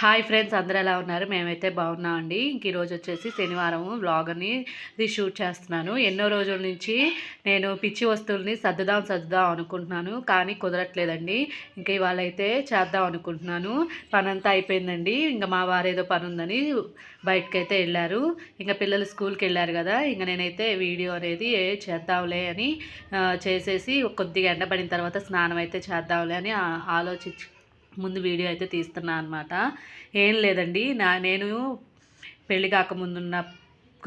Hi friends అందరూ ఎలా ఉన్నారు? మేమైతే బాగున్నామండి ఇంక ఈరోజు వచ్చేసి శనివారం వ్లాగ్ని ఇది షూట్ చేస్తున్నాను. ఎన్నో రోజుల నుంచి నేను పిచ్చి వస్తువుల్ని సర్దుదాం సర్దుదాం అనుకుంటున్నాను కానీ కుదరట్లేదండి. ఇంకా ఇవాళ అయితే చేద్దాం అనుకుంటున్నాను. పని అంతా అయిపోయిందండి. ఇంకా మా వారు ఏదో పని ఉందని బయటకైతే వెళ్ళారు. ఇంకా పిల్లలు స్కూల్కి వెళ్ళారు కదా ఇంకా నేనైతే వీడియో అనేది చేద్దాంలే అని చేసేసి కొద్దిగా ఎండబడిన తర్వాత స్నానం అయితే చేద్దాంలే అని ఆలోచించు ఆలోచించి ముందు వీడియో అయితే తీస్తున్నా అనమాట ఏం లేదండి. నా నేను పెళ్ళి కాకముందున్న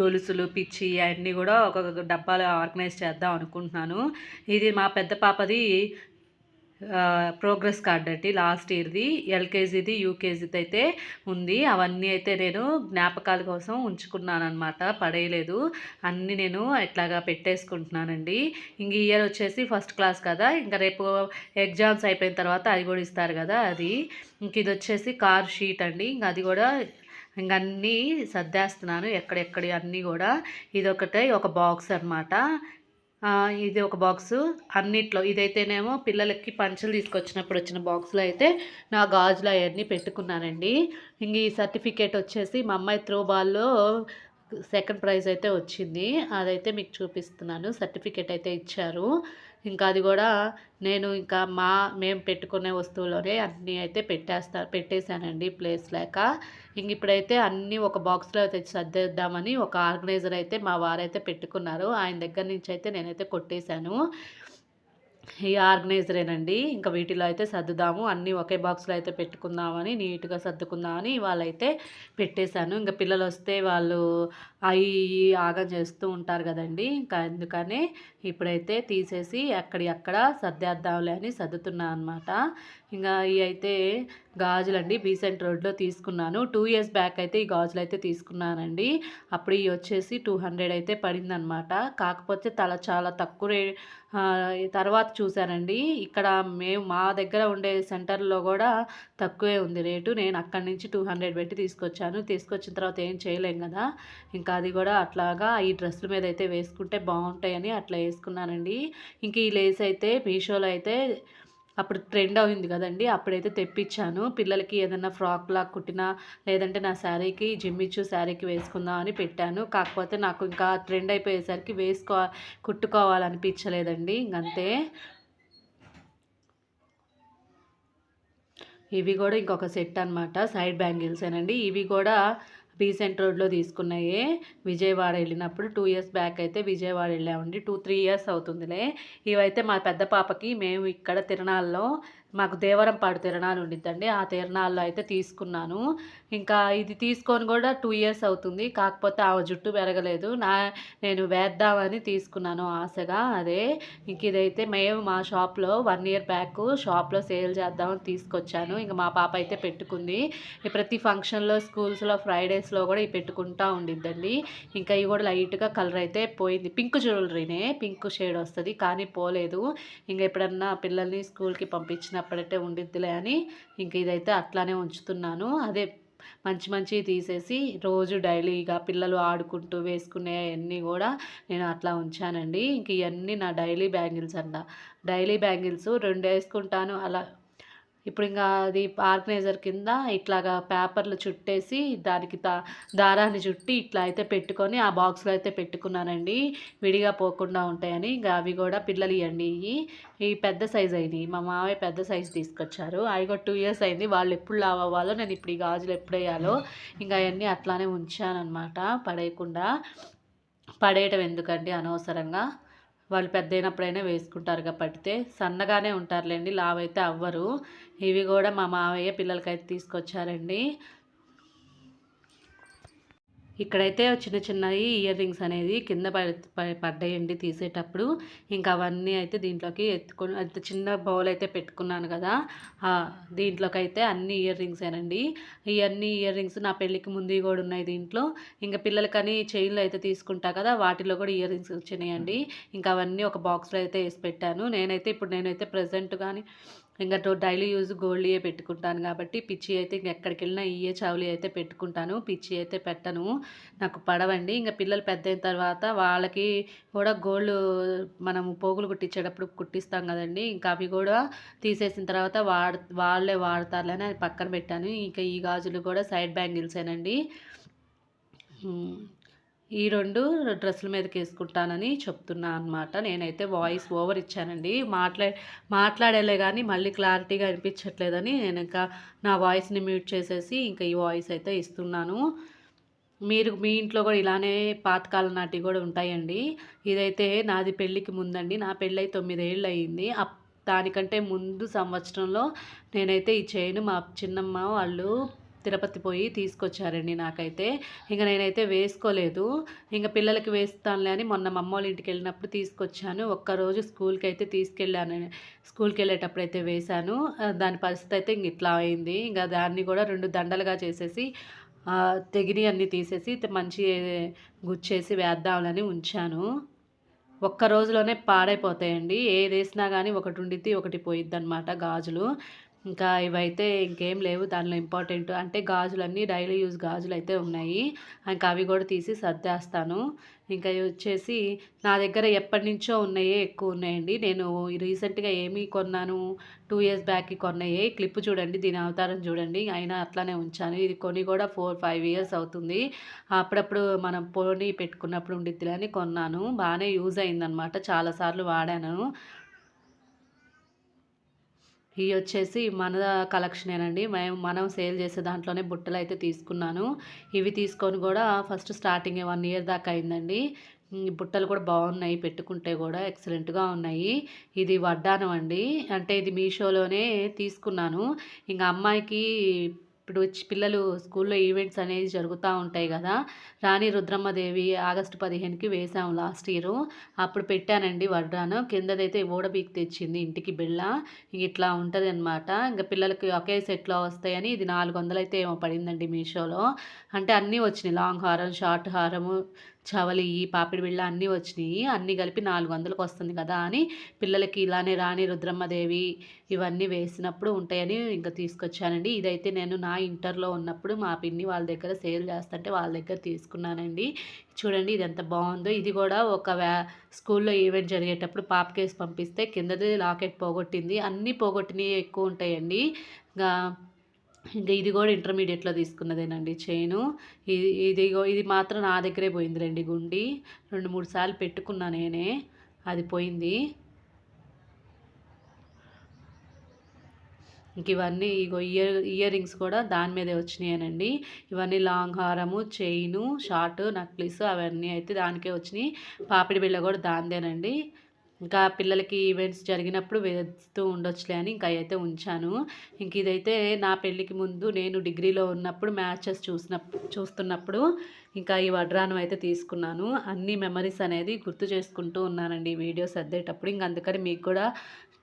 గొలుసులు పిచ్చి అవన్నీ కూడా ఒక డబ్బాలో ఆర్గనైజ్ చేద్దాం అనుకుంటున్నాను. ఇది మా పెద్ద పాపది ప్రోగ్రెస్ కార్డ్ అండి. లాస్ట్ ఇయర్ది ఎల్కేజీది యూకేజీది అయితే ఉంది. అవన్నీ అయితే నేను జ్ఞాపకాల కోసం ఉంచుకున్నాను అనమాట పడేయలేదు. అన్నీ నేను ఇట్లాగా పెట్టేసుకుంటున్నానండి. ఇంక ఇయర్ వచ్చేసి ఫస్ట్ క్లాస్ కదా. ఇంకా రేపు ఎగ్జామ్స్ అయిపోయిన తర్వాత అది కూడా ఇస్తారు కదా అది. ఇంక ఇది వచ్చేసి కార్ షీట్ అండి. ఇంక అది కూడా ఇంక అన్నీ సర్దేస్తున్నాను. ఎక్కడెక్కడి అన్నీ కూడా. ఇది ఒకటే ఒక బాక్స్ అనమాట ఇది ఒక బాక్సు. అన్నిట్లో ఇదైతేనేమో పిల్లలకి పంచలు తీసుకొచ్చినప్పుడు వచ్చిన బాక్స్లో అయితే నా గాజులు అవన్నీ పెట్టుకున్నానండి. ఇంక ఈ సర్టిఫికేట్ వచ్చేసి మా అమ్మాయి త్రో బాల్లో సెకండ్ ప్రైజ్ అయితే వచ్చింది. అదైతే మీకు చూపిస్తున్నాను. సర్టిఫికేట్ అయితే ఇచ్చారు. ఇంకా అది కూడా నేను ఇంకా మా మేము పెట్టుకునే వస్తువులోనే అన్నీ అయితే పెట్టేస్తా పెట్టేశానండి ప్లేస్ లేక. ఇంక ఇప్పుడైతే అన్నీ ఒక బాక్స్లో తెచ్చి సర్దేద్దామని ఒక ఆర్గనైజర్ అయితే మా వారైతే పెట్టుకున్నారు. ఆయన దగ్గర నుంచి అయితే నేనైతే కొట్టేశాను. ఈ ఆర్గనైజరేనండి. ఇంకా వీటిలో అయితే సర్దుదాము. అన్నీ ఒకే బాక్స్లో అయితే పెట్టుకుందామని నీట్గా సర్దుకుందామని వాళ్ళైతే పెట్టేశాను. ఇంకా పిల్లలు వస్తే వాళ్ళు అవి ఆగం చేస్తూ ఉంటారు కదండి. ఇంకా అందుకనే ఇప్పుడైతే తీసేసి అక్కడి అక్కడ సర్దేద్దాంలే అని సర్దుతున్నా అనమాట ఇంకా ఇవి అయితే గాజులండి బీసెంట్ రోడ్లో తీసుకున్నాను. టూ ఇయర్స్ బ్యాక్ అయితే ఈ గాజులు అయితే తీసుకున్నానండి. అప్పుడు ఇవి వచ్చేసి టూ హండ్రెడ్ అయితే పడిందనమాట కాకపోతే తల చాలా తక్కువ రే తర్వాత చూశానండి. ఇక్కడ మేము మా దగ్గర ఉండే సెంటర్లో కూడా తక్కువే ఉంది రేటు. నేను అక్కడి నుంచి టూ హండ్రెడ్ పెట్టి తీసుకొచ్చాను. తీసుకొచ్చిన తర్వాత ఏం చేయలేం కదా. ఇంకా అది కూడా అట్లాగా ఈ డ్రెస్సుల మీద అయితే వేసుకుంటే బాగుంటాయని అట్లా వేసుకున్నానండి. ఇంక ఈ లేస్ అయితే మీషోలో అయితే అప్పుడు ట్రెండ్ అయింది కదండి. అప్పుడైతే తెప్పించాను. పిల్లలకి ఏదైనా ఫ్రాక్ లాగా కుట్టినా లేదంటే నా శారీకి జిమ్మిచ్చు శారీకి వేసుకుందాం అని పెట్టాను. కాకపోతే నాకు ఇంకా ట్రెండ్ అయిపోయేసరికి వేసుకో కుట్టుకోవాలనిపించలేదండి. ఇంకంతే ఇవి కూడా ఇంకొక సెట్ అనమాట సైడ్ బ్యాంగిల్సేనండి. ఇవి కూడా రీసెంట్ రోడ్లో తీసుకున్నాయే విజయవాడ వెళ్ళినప్పుడు టూ ఇయర్స్ బ్యాక్ అయితే విజయవాడ వెళ్ళామండి. టూ త్రీ ఇయర్స్ అవుతుందిలే. ఇవైతే మా పెద్ద పాపకి మేము ఇక్కడ తిరణాల్లో మాకు దేవరంపాడు తిరణాలు ఉండిద్దండి. ఆ తిరణాల్లో అయితే తీసుకున్నాను. ఇంకా ఇది తీసుకొని కూడా టూ ఇయర్స్ అవుతుంది. కాకపోతే ఆ జుట్టు పెరగలేదు. నా నేను వేద్దామని తీసుకున్నాను ఆశగా అదే. ఇంక ఇదైతే మేము మా షాప్లో వన్ ఇయర్ బ్యాక్ షాప్లో సేల్ చేద్దామని తీసుకొచ్చాను. ఇంకా మా పాప అయితే పెట్టుకుంది. ప్రతి ఫంక్షన్లో స్కూల్స్లో ఫ్రైడేస్లో కూడా ఇవి పెట్టుకుంటా ఉండిద్దండి. ఇంకా ఇవి కూడా లైట్గా కలర్ అయితే పోయింది. పింక్ జ్యువెలరీనే. పింక్ షేడ్ వస్తుంది కానీ పోలేదు. ఇంకా ఎప్పుడన్నా పిల్లల్ని స్కూల్కి పంపించిన అప్పుడట్టే ఉండిద్దిలే అని ఇంక ఇదైతే అట్లానే ఉంచుతున్నాను అదే మంచి మంచి తీసేసి రోజు డైలీగా పిల్లలు ఆడుకుంటూ వేసుకునే అన్నీ కూడా నేను అట్లా ఉంచానండి ఇంక ఇవన్నీ నా డైలీ బ్యాంగిల్స్ అంట డైలీ బ్యాంగిల్స్ రెండు వేసుకుంటాను అలా ఇప్పుడు ఇంకా అది ఆర్గనైజర్ కింద ఇట్లాగా పేపర్లు చుట్టేసి దానికి దా దారాన్ని చుట్టి ఇట్లా అయితే పెట్టుకొని ఆ బాక్స్లో అయితే పెట్టుకున్నానండి. విడిగా పోకుండా ఉంటాయని ఇంకా అవి కూడా పిల్లలు ఇవ్వండి ఈ పెద్ద సైజ్ అయినాయి. మా మామయ్య పెద్ద సైజ్ తీసుకొచ్చారు. అవి కూడా టూ ఇయర్స్ అయింది. వాళ్ళు ఎప్పుడు లావ్ అవ్వాలో నేను ఇప్పుడు ఈ గాజులు ఎప్పుడు వేయాలో ఇంకా అవన్నీ అట్లానే ఉంచానమాట పడేయకుండా. పడేయటం ఎందుకండి అనవసరంగా? వాళ్ళు పెద్ద అయినప్పుడైనా వేసుకుంటారుగా పట్టితే సన్నగానే ఉంటారులేండి లావైతే అవ్వరు. ఇవి కూడా మా మావయ్య పిల్లలకైతే తీసుకొచ్చారండి. ఇక్కడైతే చిన్న చిన్నవి ఇయర్ రింగ్స్ అనేది కింద పడ్డాయండి తీసేటప్పుడు. ఇంకా అవన్నీ అయితే దీంట్లోకి ఎత్తుకొని అంత చిన్న బౌల్ అయితే పెట్టుకున్నాను కదా. దీంట్లోకి అయితే అన్ని ఇయర్ రింగ్సేనండి. ఇవన్నీ ఇయర్ రింగ్స్ నా పెళ్ళికి ముందు కూడా ఉన్నాయి దీంట్లో. ఇంకా పిల్లలకని చైన్లు అయితే తీసుకుంటా కదా వాటిలో కూడా ఇయర్ రింగ్స్ వచ్చినాయండి. ఇంకా అవన్నీ ఒక బాక్స్లో అయితే వేసి పెట్టాను. నేనైతే ఇప్పుడు నేనైతే ప్రజెంట్ కానీ ఇంకా డైలీ యూజ్ గోల్డ్యే పెట్టుకుంటాను కాబట్టి పిచ్చి అయితే ఇంక ఎక్కడికి వెళ్ళినా ఇయే చావులి అయితే పెట్టుకుంటాను. పిచ్చి అయితే పెట్టను. నాకు పడవండి. ఇంకా పిల్లలు పెద్ద అయిన తర్వాత వాళ్ళకి కూడా గోల్డ్ మనం పోగులు కుట్టించేటప్పుడు కుట్టిస్తాం కదండి. ఇంకా అవి కూడా తీసేసిన తర్వాత వాడ వాళ్ళే వాడతారులేని అది పక్కన పెట్టాను. ఇంకా ఈ గాజులు కూడా సైడ్ బ్యాంగిల్సేనండి. ఈ రెండు డ్రెస్సుల మీదకి వేసుకుంటానని చెప్తున్నా అనమాట నేనైతే వాయిస్ ఓవర్ ఇచ్చానండి. మాట్లా మాట్లాడేలే కానీ మళ్ళీ క్లారిటీగా అనిపించట్లేదని నేను ఇంకా నా వాయిస్ని మ్యూట్ చేసేసి ఇంకా ఈ వాయిస్ అయితే ఇస్తున్నాను. మీరు మీ ఇంట్లో కూడా ఇలానే పాతకాలం నాటి కూడా ఉంటాయండి. ఇదైతే నాది పెళ్ళికి ముందండి. నా పెళ్ళి తొమ్మిదేళ్ళు అయ్యింది దానికంటే ముందు సంవత్సరంలో నేనైతే ఈ చైన్ మా చిన్నమ్మ వాళ్ళు తిరుపతి పోయి తీసుకొచ్చారండి నాకైతే. ఇంకా నేనైతే వేసుకోలేదు. ఇంకా పిల్లలకి వేస్తానులే అని మొన్న మా అమ్మ వాళ్ళ ఇంటికి వెళ్ళినప్పుడు తీసుకొచ్చాను. ఒక్కరోజు స్కూల్కి అయితే తీసుకెళ్ళాను. స్కూల్కి వెళ్ళేటప్పుడు అయితే వేశాను దాని పరిస్థితి అయితే ఇంక ఇట్లా అయింది. ఇంకా దాన్ని కూడా రెండు దండలుగా చేసేసి తెగిని అన్నీ తీసేసి మంచి గుచ్చేసి వేద్దామని ఉంచాను. ఒక్క రోజులోనే పాడైపోతాయండి. ఏది వేసినా కానీ ఒకటి ఉండిద్ది ఒకటి పోయిద్ది అనమాట గాజులు. ఇంకా ఇవైతే ఇంకేం లేవు. దానిలో ఇంపార్టెంట్ అంటే గాజులన్నీ డైలీ యూజ్ గాజులు అయితే ఉన్నాయి. ఇంకా అవి కూడా తీసి సర్దేస్తాను. ఇంకా వచ్చేసి నా దగ్గర ఎప్పటి నుంచో ఉన్నాయే ఎక్కువ ఉన్నాయండి. నేను రీసెంట్గా ఏమి కొన్నాను టూ ఇయర్స్ బ్యాక్కి కొన్నాయి. క్లిప్ చూడండి దీని అవతారం చూడండి. అయినా అట్లానే ఉంచాను. ఇది కొని కూడా ఫోర్ ఫైవ్ ఇయర్స్ అవుతుంది. అప్పుడప్పుడు మనం పోనీ పెట్టుకున్నప్పుడు ఉండిద్దిలని అని కొన్నాను. బాగానే యూజ్ అయిందనమాట. చాలాసార్లు వాడాను. ఇవి వచ్చేసి మన కలెక్షనేనండి మేము మనం సేల్ చేసే దాంట్లోనే బుట్టలు అయితే తీసుకున్నాను. ఇవి తీసుకొని కూడా ఫస్ట్ స్టార్టింగ్ వన్ ఇయర్ దాకా అయిందండి. బుట్టలు కూడా బాగున్నాయి పెట్టుకుంటే కూడా ఎక్సలెంట్గా ఉన్నాయి. ఇది వడ్డానం అండి. అంటే ఇది మీషోలోనే తీసుకున్నాను. ఇంకా అమ్మాయికి ఇప్పుడు పిల్లలు స్కూల్లో ఈవెంట్స్ అనేవి జరుగుతూ ఉంటాయి కదా. రాణి రుద్రమ్మదేవి ఆగస్టు పదిహేనుకి వేసాం లాస్ట్ ఇయర్. అప్పుడు పెట్టానండి వడ్రాను. కిందదైతే ఓడబీకి తెచ్చింది ఇంటికి బిళ్ళ. ఇట్లా ఉంటుంది అనమాట ఇంకా పిల్లలకి ఒకే సెట్లో వస్తాయని ఇది నాలుగు వందలు అయితే ఏమో పడిందండి మీషోలో. అంటే అన్నీ వచ్చినాయి. లాంగ్ హారం షార్ట్ హారము చవలి పాపిడి బిళ్ళ అన్నీ వచ్చినాయి. అన్నీ కలిపి నాలుగు వందలకు వస్తుంది కదా అని పిల్లలకి ఇలానే రాణి రుద్రమ్మదేవి ఇవన్నీ వేసినప్పుడు ఉంటాయని ఇంకా తీసుకొచ్చానండి. ఇదైతే నేను నా ఇంటర్లో ఉన్నప్పుడు మా పిన్ని వాళ్ళ దగ్గర సేల్ చేస్తుంటే వాళ్ళ దగ్గర తీసుకున్నానండి. చూడండి ఇది ఎంత బాగుందో. ఇది కూడా ఒక వ్యా స్కూల్లో ఈవెంట్ జరిగేటప్పుడు పాపకేసి పంపిస్తే కిందది లాకెట్ పోగొట్టింది. అన్నీ పోగొట్టినవి ఎక్కువ ఉంటాయండి. ఇంకా ఇది కూడా ఇంటర్మీడియట్లో తీసుకున్నదేనండి చైను ఇది ఇది ఇది మాత్రం నా దగ్గరే పోయింది రండి గుండి. రెండు మూడు సార్లు పెట్టుకున్నా నేనే. అది పోయింది. ఇంక ఇవన్నీ ఇగో ఇయర్ ఇయర్ రింగ్స్ కూడా దాని మీదే వచ్చినాయనండి. ఇవన్నీ లాంగ్ హారము చైను షార్ట్ నక్లీస్ అవన్నీ అయితే దానికే వచ్చినాయి. పాపిడి బిళ్ళ కూడా దానిదేనండి. ఇంకా పిల్లలకి ఈవెంట్స్ జరిగినప్పుడు వేస్తూ ఉండొచ్చులే అని ఇంకా అయితే ఉంచాను. ఇంక ఇదైతే నా పెళ్ళికి ముందు నేను డిగ్రీలో ఉన్నప్పుడు మ్యాచెస్ చూసిన చూస్తున్నప్పుడు ఇంకా ఈ వడ్రాను అయితే తీసుకున్నాను. అన్ని మెమరీస్ అనేది గుర్తు చేసుకుంటూ ఉన్నానండి వీడియోస్ అద్దేటప్పుడు. ఇంక అందుకని మీకు కూడా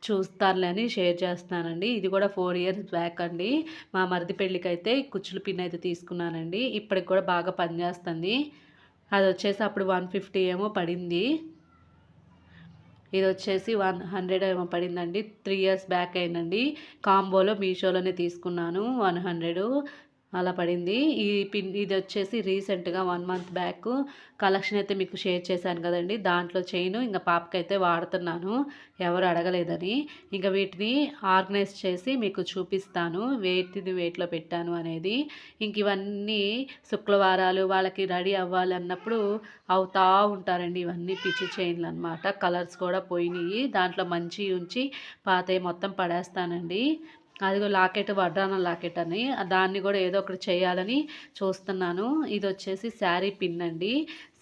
చూస్తారులే అని షేర్ చేస్తున్నానండి. ఇది కూడా ఫోర్ ఇయర్స్ బ్యాక్ అండి. మా మరిది పెళ్ళికి అయితే కుచ్చులు పిన్ అయితే తీసుకున్నానండి. ఇప్పటికి కూడా బాగా పనిచేస్తుంది. అది వచ్చేసి అప్పుడు వన్ ఫిఫ్టీ ఏమో పడింది. ఇది వచ్చేసి వన్ హండ్రెడ్ ఏమో పడిందండి. త్రీ ఇయర్స్ బ్యాక్ అయిందండి. కాంబోలో మీషోలోనే తీసుకున్నాను వన్ హండ్రెడ్. అలా పడింది. ఈ పిన్ ఇది వచ్చేసి రీసెంట్గా వన్ మంత్ బ్యాక్ కలెక్షన్ అయితే మీకు షేర్ చేశాను కదండి. దాంట్లో చైన్ ఇంకా పాపకైతే వాడుతున్నాను. ఎవరు అడగలేదని. ఇంకా వీటిని ఆర్గనైజ్ చేసి మీకు చూపిస్తాను. వేటిని వేటిలో పెట్టాను అనేది. ఇంక ఇవన్నీ శుక్రవారాలు వాళ్ళకి రెడీ అవ్వాలి అన్నప్పుడు అవుతా ఉంటారండి ఇవన్నీ పిచ్చి చైన్లు అనమాట కలర్స్ కూడా పోయినాయి. దాంట్లో మంచి ఉంచి పాత మొత్తం పడేస్తానండి. అదిగో లాకెట్ వడ్రాన లాకెట్ అని దాన్ని కూడా ఏదో ఒకటి చేయాలని చూస్తున్నాను. ఇది వచ్చేసి శారీ పిన్ అండి.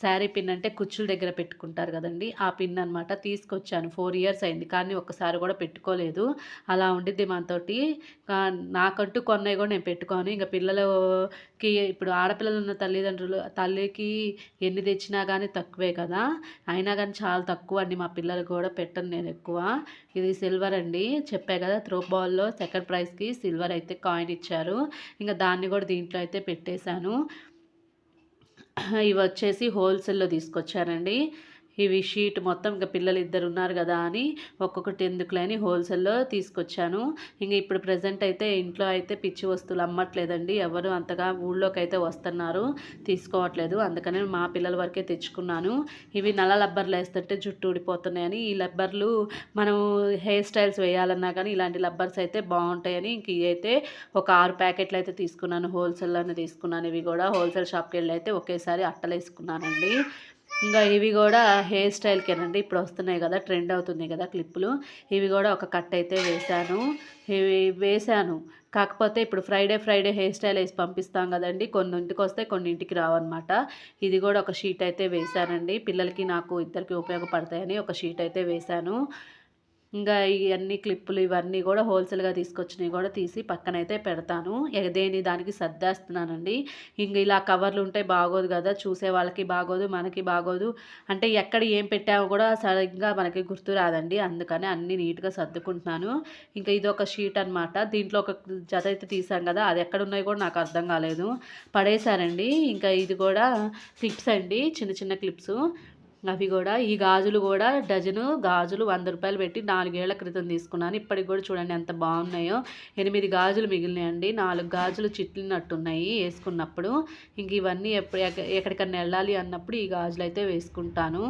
శారీ పిన్ అంటే కుచ్చుల దగ్గర పెట్టుకుంటారు కదండి. ఆ పిన్ అనమాట తీసుకొచ్చాను. ఫోర్ ఇయర్స్ అయింది. కానీ ఒక్కసారి కూడా పెట్టుకోలేదు. అలా ఉండిద్ది మనతోటి నాకంటూ కొన్నవి కూడా నేను పెట్టుకోను. ఇంకా పిల్లలకి ఇప్పుడు ఆడపిల్లలు ఉన్న తల్లిదండ్రులు తల్లికి ఎన్ని తెచ్చినా కానీ తక్కువే కదా. అయినా కానీ చాలా తక్కువ అండి మా పిల్లలు కూడా పెట్టను నేను ఎక్కువ. ఇది సిల్వర్ అండి. చెప్పే కదా త్రో బాల్లో సెకండ్ ప్రైజ్కి సిల్వర్ అయితే కాయిన్ ఇచ్చారు. ఇంకా దాన్ని కూడా దీంట్లో అయితే పెట్టేశాను. ఇవి వచ్చేసి హోల్సేల్లో తీసుకొచ్చానండి ఇవి షీట్ మొత్తం ఇంకా పిల్లలు ఇద్దరు ఉన్నారు కదా అని ఒక్కొక్కటి ఎందుకులేని హోల్సేల్లో తీసుకొచ్చాను. ఇంక ఇప్పుడు ప్రజెంట్ అయితే ఇంట్లో అయితే పిచ్చి వస్తువులు అమ్మట్లేదండి. ఎవరు అంతగా ఊళ్ళోకి అయితే వస్తున్నారు తీసుకోవట్లేదు. అందుకనే మా పిల్లల వరకే తెచ్చుకున్నాను. ఇవి నల్ల లబ్బర్లు వేస్తుంటే జుట్టు ఊడిపోతున్నాయని. ఈ లబ్బర్లు మనం హెయిర్ స్టైల్స్ వేయాలన్నా కానీ ఇలాంటి లబ్బర్స్ అయితే బాగుంటాయని ఇంక ఇవి అయితే ఒక ఆరు ప్యాకెట్లు అయితే తీసుకున్నాను. హోల్సేల్లోనే తీసుకున్నాను. ఇవి కూడా హోల్సేల్ షాప్కి వెళ్ళి అయితే ఒకేసారి అట్టలేసుకున్నానండి. ఇంకా ఇవి కూడా హెయిర్ స్టైల్కేనండి ఇప్పుడు వస్తున్నాయి కదా ట్రెండ్ అవుతుంది కదా క్లిప్పులు. ఇవి కూడా ఒక కట్ అయితే వేశాను. ఇవి వేశాను. కాకపోతే ఇప్పుడు ఫ్రైడే ఫ్రైడే హెయిర్ స్టైల్ వేసి పంపిస్తాం కదండి. కొన్ని ఇంటికి వస్తే కొన్ని ఇంటికి రావన్నమాట. ఇది కూడా ఒక షీట్ అయితే వేశానండి. పిల్లలకి నాకు ఇద్దరికి ఉపయోగపడతాయని ఒక షీట్ అయితే వేశాను. ఇంకా ఇవన్నీ క్లిప్పులు ఇవన్నీ కూడా హోల్సేల్గా తీసుకొచ్చినవి కూడా తీసి పక్కనైతే పెడతాను. దేని దానికి సర్దేస్తున్నానండి. ఇంక ఇలా కవర్లు ఉంటే బాగోదు కదా చూసే వాళ్ళకి బాగోదు మనకి బాగోదు. అంటే ఎక్కడ ఏం పెట్టామో కూడా సరిగ్గా మనకి గుర్తు రాదండి. అందుకని అన్నీ నీట్గా సర్దుకుంటున్నాను. ఇంకా ఇది ఒక షీట్ అనమాట దీంట్లో ఒక జత అయితే తీసాం కదా అది ఎక్కడ ఉన్నాయి కూడా నాకు అర్థం కాలేదు. పడేశారండి. ఇంకా ఇది కూడా క్లిప్స్ అండి చిన్న చిన్న క్లిప్స్. అవి కూడా ఈ గాజులు కూడా డజను గాజులు వంద రూపాయలు పెట్టి నాలుగేళ్ళ క్రితం తీసుకున్నాను. ఇప్పటికి కూడా చూడండి ఎంత బాగున్నాయో. ఎనిమిది గాజులు మిగిలినాయండి. నాలుగు గాజులు చిట్లినట్టున్నాయి వేసుకున్నప్పుడు. ఇంక ఇవన్నీ ఎప్పుడు ఎక్కడికన్నా వెళ్ళాలి అన్నప్పుడు ఈ గాజులు అయితే వేసుకుంటాను.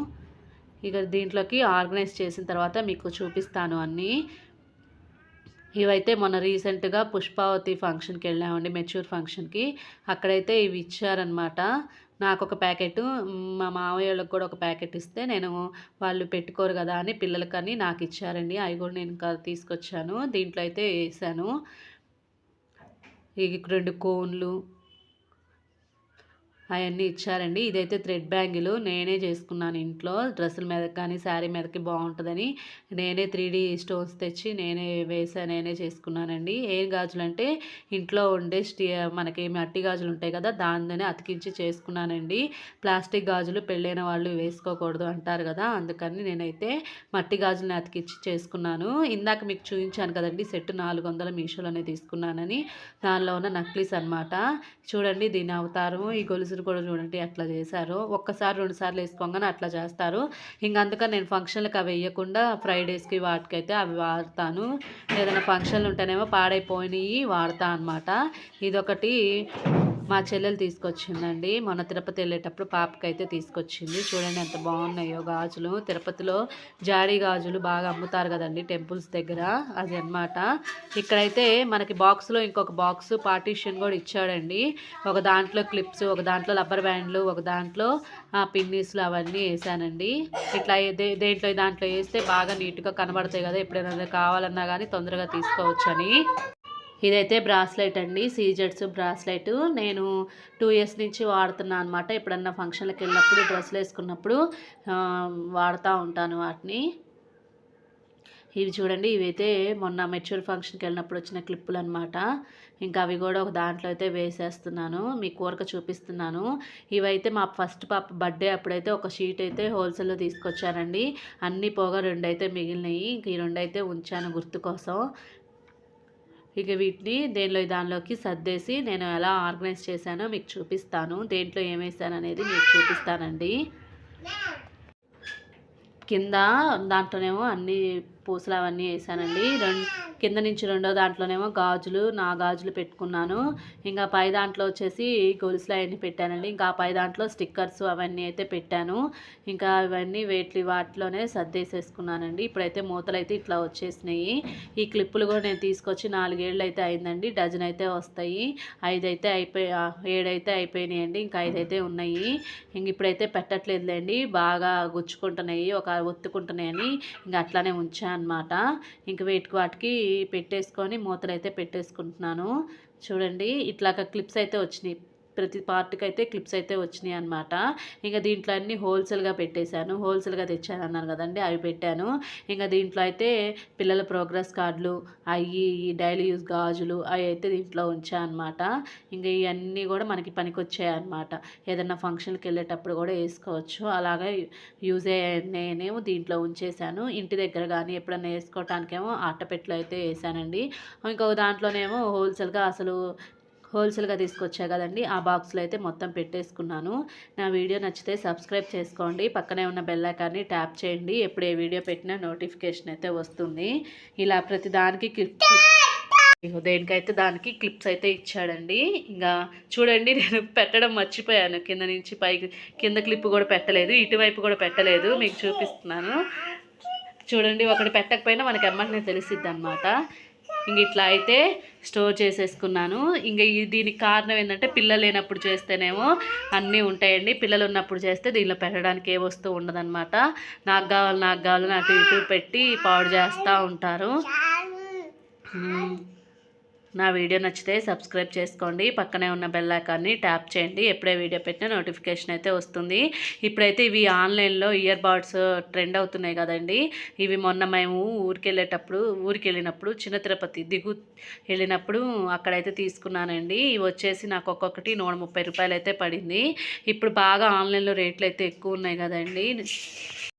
ఇక దీంట్లోకి ఆర్గనైజ్ చేసిన తర్వాత మీకు చూపిస్తాను అన్నీ. ఇవైతే మొన్న రీసెంట్గా పుష్పావతి ఫంక్షన్కి వెళ్ళామండి మెచ్యూర్ ఫంక్షన్కి. అక్కడైతే ఇవి ఇచ్చారనమాట నాకు ఒక ప్యాకెట్ మా మామయ్య వాళ్ళకి కూడా ఒక ప్యాకెట్ ఇస్తే నేను వాళ్ళు పెట్టుకోరు కదా అని పిల్లలకని నాకు ఇచ్చారండి. అవి కూడా నేను ఇంకా తీసుకొచ్చాను. దీంట్లో అయితే వేసాను. ఈ రెండు కోన్లు అవన్నీ ఇచ్చారండి. ఇదైతే థ్రెడ్ బ్యాంగిల్. నేనే చేసుకున్నాను ఇంట్లో. డ్రెస్సుల మీద కానీ శారీ మీదకి బాగుంటుందని నేనే త్రీ స్టోన్స్ తెచ్చి నేనే వేసా నేనే చేసుకున్నానండి. ఏం గాజులు అంటే ఇంట్లో ఉండే స్టీ మనకి మట్టి గాజులు ఉంటాయి కదా దానిలోనే అతికించి చేసుకున్నానండి. ప్లాస్టిక్ గాజులు పెళ్ళైన వాళ్ళు వేసుకోకూడదు అంటారు కదా అందుకని నేనైతే మట్టి గాజులని అతికించి చేసుకున్నాను. ఇందాక మీకు చూపించాను కదండి సెట్ నాలుగు వందల మీషోలోనే తీసుకున్నానని. దానిలో ఉన్న నక్లీస్ అనమాట చూడండి దీని అవతారం ఈ గొలుసు గొలుసులు కూడా చూడండి అట్లా చేశారు. ఒక్కసారి రెండు సార్లు వేసుకోగానే అట్లా చేస్తారు. ఇంకా అందుకని నేను ఫంక్షన్లకు అవి వేయకుండా ఫ్రైడేస్కి వాటికైతే అవి వాడతాను. ఏదైనా ఫంక్షన్లు ఉంటేనేమో పాడైపోయినవి వాడతా అనమాట ఇదొకటి. మా చెల్లెలు తీసుకొచ్చిందండి. మొన్న తిరుపతి వెళ్ళేటప్పుడు పాపకైతే తీసుకొచ్చింది. చూడండి ఎంత బాగున్నాయో గాజులు. తిరుపతిలో జాడీ గాజులు బాగా అమ్ముతారు కదండి టెంపుల్స్ దగ్గర. అది అనమాట ఇక్కడైతే మనకి బాక్స్లో ఇంకొక బాక్స్ పార్టీషన్ కూడా ఇచ్చాడండి. ఒక దాంట్లో క్లిప్స్ ఒక దాంట్లో రబ్బర్ బ్యాండ్లు ఒక దాంట్లో పిన్నీస్లు అవన్నీ వేసానండి. ఇట్లా దేంట్లో దాంట్లో వేస్తే బాగా నీట్గా కనబడతాయి కదా. ఎప్పుడైనా కావాలన్నా కానీ తొందరగా తీసుకోవచ్చని. ఇదైతే బ్రాస్లెట్ అండి సీజెట్స్ బ్రాస్లెట్. నేను టూ ఇయర్స్ నుంచి వాడుతున్నా అనమాట ఎప్పుడన్నా ఫంక్షన్లకు వెళ్ళినప్పుడు డ్రెస్సులు వేసుకున్నప్పుడు వాడుతూ ఉంటాను వాటిని. ఇవి చూడండి ఇవైతే మొన్న మెచ్యూర్ ఫంక్షన్కి వెళ్ళినప్పుడు వచ్చిన క్లిప్పులు అనమాట ఇంకా అవి కూడా ఒక దాంట్లో అయితే వేసేస్తున్నాను మీ కోరిక చూపిస్తున్నాను. ఇవైతే మా ఫస్ట్ పాప బర్త్డే అప్పుడైతే ఒక షీట్ అయితే హోల్సేల్లో తీసుకొచ్చానండి అన్నీ పోగా రెండు అయితే మిగిలినాయి. ఇంక ఈ రెండు అయితే ఉంచాను గుర్తు కోసం. ఇక వీటిని దేనిలో దానిలోకి సర్దేసి నేను ఎలా ఆర్గనైజ్ చేశానో మీకు చూపిస్తాను. దేంట్లో ఏమేసాను అనేది మీకు చూపిస్తానండి. కింద దాంట్లోనేమో అన్నీ పూసలు అవన్నీ వేసానండి. రెండు కింద నుంచి రెండో దాంట్లోనేమో గాజులు నా గాజులు పెట్టుకున్నాను. ఇంకా పై దాంట్లో వచ్చేసి గొలుసులు అవన్నీ పెట్టానండి. ఇంకా పై దాంట్లో స్టిక్కర్స్ అవన్నీ అయితే పెట్టాను. ఇంకా ఇవన్నీ వేట్లు వాటిలోనే సర్దేసేసుకున్నానండి. ఇప్పుడైతే మూతలు అయితే ఇట్లా వచ్చేసినాయి. ఈ క్లిప్పులు కూడా నేను తీసుకొచ్చి నాలుగేళ్ళు అయితే అయిందండి. డజన్ అయితే వస్తాయి. ఐదు అయితే అయిపోయి ఏడైతే ఏడైతే అయిపోయినాయండి. ఇంకా ఐదైతే ఉన్నాయి. ఇంక ఇప్పుడైతే పెట్టట్లేదులేండి. బాగా గుచ్చుకుంటున్నాయి ఒక ఒత్తుకుంటున్నాయని. ఇంకా అట్లానే ఉంచాను. అనమాట ఇంక వీటికి వాటికి పెట్టేసుకొని మూతలు అయితే పెట్టేసుకుంటున్నాను. చూడండి ఇట్లా క్లిప్స్ అయితే వచ్చినాయి. ప్రతి పార్ట్కి అయితే క్లిప్స్ అయితే వచ్చినాయి అనమాట ఇంకా దీంట్లో అన్ని హోల్సేల్గా పెట్టేశాను. హోల్సేల్గా తెచ్చాను అన్నాను కదండి అవి పెట్టాను. ఇంకా దీంట్లో అయితే పిల్లల ప్రోగ్రెస్ కార్డులు అవి డైలీ యూస్ గాజులు అవి అయితే దీంట్లో ఉంచాను అనమాట ఇంకా ఇవన్నీ కూడా మనకి పనికొచ్చాయి అనమాట ఏదైనా ఫంక్షన్కి వెళ్ళేటప్పుడు కూడా వేసుకోవచ్చు. అలాగే యూజ్ అయ్యేనేమో దీంట్లో ఉంచేసాను ఇంటి దగ్గర కానీ ఎప్పుడైనా వేసుకోవటానికేమో అట్టపెట్టెలో అయితే వేసానండి. ఇంకొక దాంట్లోనేమో హోల్సేల్గా అసలు హోల్సేల్గా తీసుకొచ్చా కదండి ఆ బాక్స్లో అయితే మొత్తం పెట్టేసుకున్నాను. నా వీడియో నచ్చితే సబ్స్క్రైబ్ చేసుకోండి. పక్కనే ఉన్న బెల్లాకాన్ని ట్యాప్ చేయండి. ఎప్పుడు ఏ వీడియో పెట్టినా నోటిఫికేషన్ అయితే వస్తుంది. ఇలా ప్రతి దానికి క్లిప్ దేనికైతే దానికి క్లిప్స్ అయితే ఇచ్చాడండి. ఇంకా చూడండి నేను పెట్టడం మర్చిపోయాను. కింద నుంచి పైకి కింద క్లిప్ కూడా పెట్టలేదు. ఇటువైపు కూడా పెట్టలేదు. మీకు చూపిస్తున్నాను. చూడండి ఒకటి పెట్టకపోయినా మనకి ఎమ్మటనే తెలిసిద్ది అనమాట ఇంక ఇట్లా అయితే స్టోర్ చేసేసుకున్నాను. ఇంక ఈ దీనికి కారణం ఏంటంటే పిల్లలు లేనప్పుడు చేస్తేనేమో అన్నీ ఉంటాయండి. పిల్లలు ఉన్నప్పుడు చేస్తే దీనిలో పెట్టడానికి ఏ వస్తువు ఉండదన్నమాట. నాకు కావాలి నాకు కావాలని అటు ఇటు పెట్టి పాడు చేస్తూ ఉంటారు. నా వీడియో నచ్చితే సబ్స్క్రైబ్ చేసుకోండి. పక్కనే ఉన్న బెల్ ఐకాన్ని ట్యాప్ చేయండి. ఎప్పుడే వీడియో పెట్టినా నోటిఫికేషన్ అయితే వస్తుంది. ఇప్పుడైతే ఇవి ఆన్లైన్లో ఇయర్ బడ్స్ ట్రెండ్ అవుతున్నాయి కదండి. ఇవి మొన్న మేము ఊరికి వెళ్ళేటప్పుడు ఊరికి వెళ్ళినప్పుడు చిన్న తిరుపతి దిగు వెళ్ళినప్పుడు అక్కడైతే తీసుకున్నానండి. ఇవి వచ్చేసి నాకు ఒక్కొక్కటి నూట ముప్పై రూపాయలు అయితే పడింది. ఇప్పుడు బాగా ఆన్లైన్లో రేట్లు అయితే ఎక్కువ ఉన్నాయి కదండి.